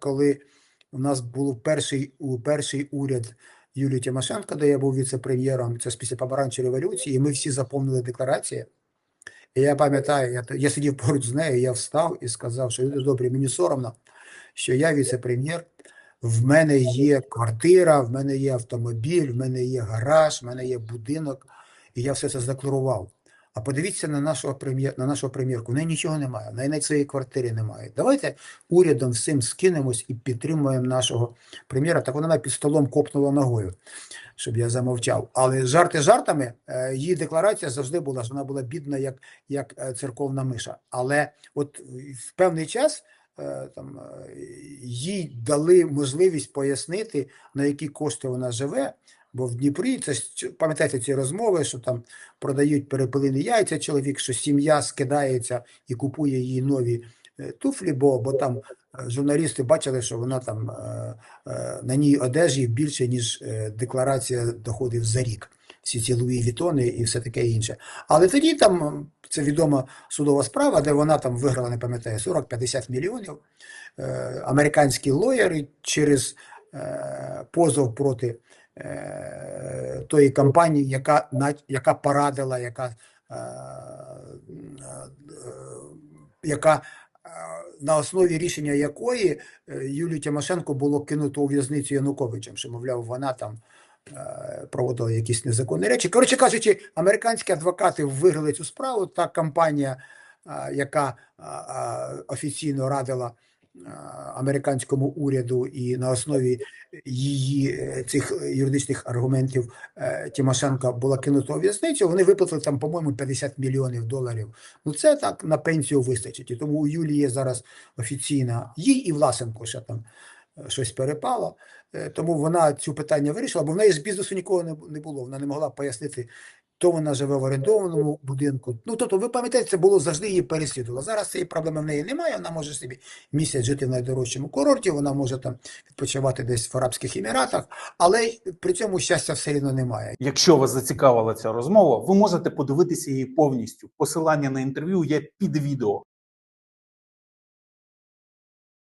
коли у нас був перший, перший уряд Юлії Тимошенко, де я був віце-прем'єром, це після помаранчевої революції, і ми всі заповнили декларації. І я пам'ятаю, я, я сидів поруч з нею, я встав і сказав, що люди добрі, мені соромно, що я віце-прем'єр, в мене є квартира, в мене є автомобіль, в мене є гараж, в мене є будинок, і я все це задекларував. А подивіться на нашого прем'єр, на нашого прем'єрку. В неї нічого немає, в неї навіть своєї квартири немає. Давайте урядом всім скинемось і підтримуємо нашого прем'єра. Так вона під столом копнула ногою, щоб я замовчав. Але жарти жартами, е, її декларація завжди була, що вона була бідна, як, як е, церковна миша. Але от в певний час е, там, їй дали можливість пояснити, на які кошти вона живе. Бо в Дніпрі це пам'ятаєте ці розмови, що там продають перепилені яйця чоловік, що сім'я скидається і купує їй нові е, туфлі, бо, бо там е, журналісти бачили, що вона там е, на ній одежі більше, ніж декларація доходів за рік. Всі ці Луї Вітони і все таке інше. Але тоді там це відома судова справа, де вона там виграла, не пам'ятаю, 40-50 мільйонів. Американські лоєри через позов проти е, тої компанії, яка, на- яка порадила, яка, е, е, яка на основі рішення якої Юлію Тимошенко було кинуто у в'язницю Януковичем, що, мовляв, вона там проводила якісь незаконні речі. Коротше кажучи, американські адвокати виграли цю справу. Та компанія, яка офіційно радила американському уряду і на основі її е, цих юридичних аргументів е, Тимошенка була кинута у в'язницю, вони виплатили там, по-моєму, 50 мільйонів доларів. Ну це так на пенсію вистачить. І тому у Юлії є зараз офіційна їй і Власенко ще там е, щось перепало. Е, Тому вона цю питання вирішила, бо в неї з бізнесу нікого не було. Вона не могла пояснити, то вона живе в орендованому будинку. Ну тобто, ви пам'ятаєте, це було завжди її переслідувало. Зараз цієї проблеми в неї немає. Вона може собі місяць жити в найдорожчому курорті, вона може там відпочивати десь в Арабських Еміратах, але при цьому щастя все рівно немає. Якщо вас зацікавила ця розмова, ви можете подивитися її повністю. Посилання на інтерв'ю є під відео.